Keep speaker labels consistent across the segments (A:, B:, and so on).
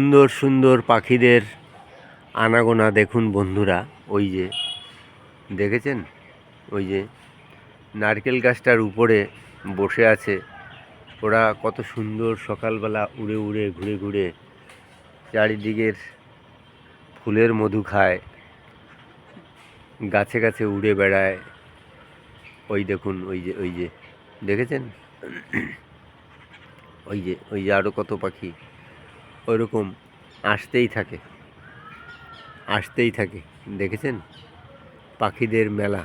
A: সুন্দর সুন্দর পাখিদের আনাগোনা দেখুন বন্ধুরা, ওই যে, দেখেছেন? ওই যে, নারকেল গাছটার উপরে বসে আছে। ওরা কত সুন্দর সকালবেলা উড়ে উড়ে ঘুরে ঘুরে চারিদিকের ফুলের মধু খায়, গাছে গাছে উড়ে বেড়ায়। ওই দেখুন, ওই যে ওই যে, দেখেছেন? ওই যে ওই যে আরও কত পাখি। ওইরকম আসতেই থাকে। আসতেই থাকে, দেখেছেন? পাখিদের মেলা।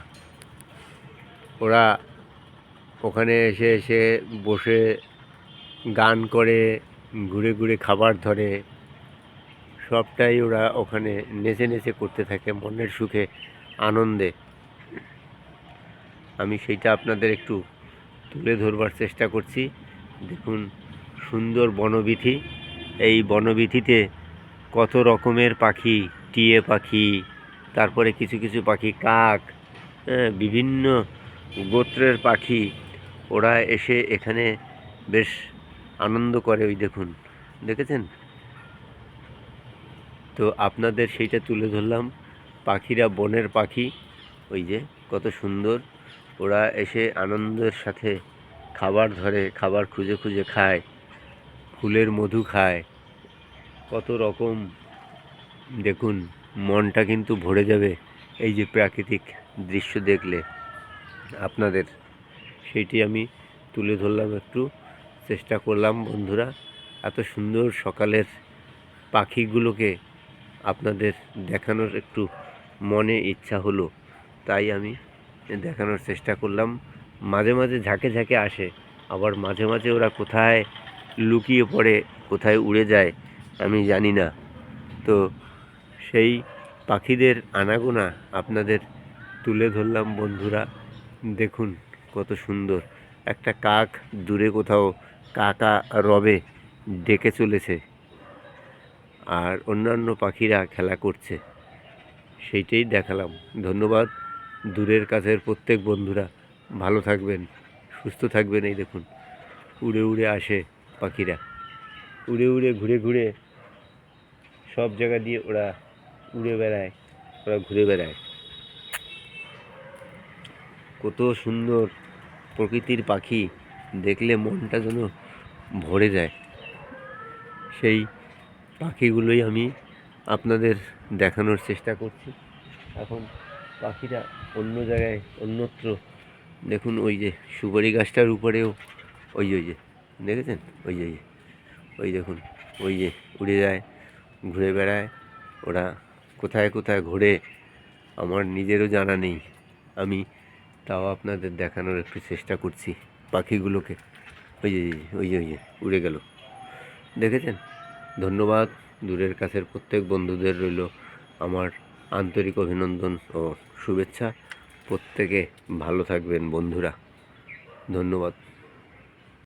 A: ওরা ওখানে এসে এসে বসে গান করে, ঘুরে ঘুরে খাবার ধরে। সবটাই ওরা ওখানে নেচে নেচে করতে থাকে মনের সুখে, আনন্দে। আমি সেইটা আপনাদের একটু তুলে ধরবার চেষ্টা করছি। দেখুন, সুন্দর বনবিথি। এই বনবিথিতে কত রকমের পাখি, টিয়ে পাখি, তারপরে কিছু কিছু পাখি, কাক বিভিন্ন গোত্রের পাখি, ওরা এসে এখানে বেশ আনন্দ করে ওই দেখুন। দেখেছেন? তো আপনাদের সেইটা তুলে ধরলাম। পাখিরা বনের পাখি, ওই যে কত সুন্দর। ওরা এসে আনন্দের সাথে খাবার ধরে, খাবার খুঁজে খুঁজে খায়। ফুলের মধু খায়। কত রকম, দেখুন, মনটা কিন্তু ভরে যাবে এই যে প্রাকৃতিক দৃশ্য দেখলে আপনাদের। সেইটি আমি তুলে ধরলাম একটু, চেষ্টা করলাম বন্ধুরা, এত সুন্দর সকালের পাখিগুলোকে আপনাদের দেখানোর একটু মনে ইচ্ছা হলো, তাই আমি দেখানোর চেষ্টা করলাম। মাঝে মাঝে ঝাঁকে ঝাঁকে আসে, আবার মাঝে মাঝে ওরা কোথায় লুকিয়ে পড়ে, কোথায় উড়ে যায়, আমি জানি না। তো সেই পাখিদের আনাগোনা আপনাদের তুলে ধরলাম বন্ধুরা। দেখুন কত সুন্দর। একটা কাক দূরে কোথাও কাকা রবে ডেকে চলেছে আর অন্যান্য পাখিরা খেলা করছে। সেইটাই দেখালাম। ধন্যবাদ। দূরের কাছের প্রত্যেক বন্ধুরা। ভালো থাকবেন, সুস্থ থাকবেন, এই দেখুন। উড়ে উড়ে আসে। পাখিরা। উড়ে উড়ে, ঘুরে ঘুরে সব জায়গা দিয়ে ওরা উড়ে বেড়ায়, ওরা ঘুরে বেড়ায়। কত সুন্দর প্রকৃতির পাখি, দেখলে মনটা যেন ভরে যায়। সেই পাখিগুলোই আমি আপনাদের দেখানোর চেষ্টা করছি। এখন পাখিরা অন্য জায়গায়, অন্যত্র। দেখুন ওই যে সুপারি গাছটার উপরেও, ওই ওই যে। দেখেছেন? ওই যে, ওই দেখুন, ওই যে উড়ে যায়, ঘুরে বেড়ায়। ওরা কোথায় কোথায় ঘোরে, আমার নিজেরও জানা নেই। আমি তাও আপনাদের দেখানোর একটু চেষ্টা করছি পাখিগুলোকে। ওই যে ওই যে ওই যে, উড়ে গেল। দেখেছেন? ধন্যবাদ। দূরের কাছের প্রত্যেক বন্ধুদের রইল আমার আন্তরিক অভিনন্দন ও শুভেচ্ছা। প্রত্যেকে ভালো থাকবেন বন্ধুরা। ধন্যবাদ।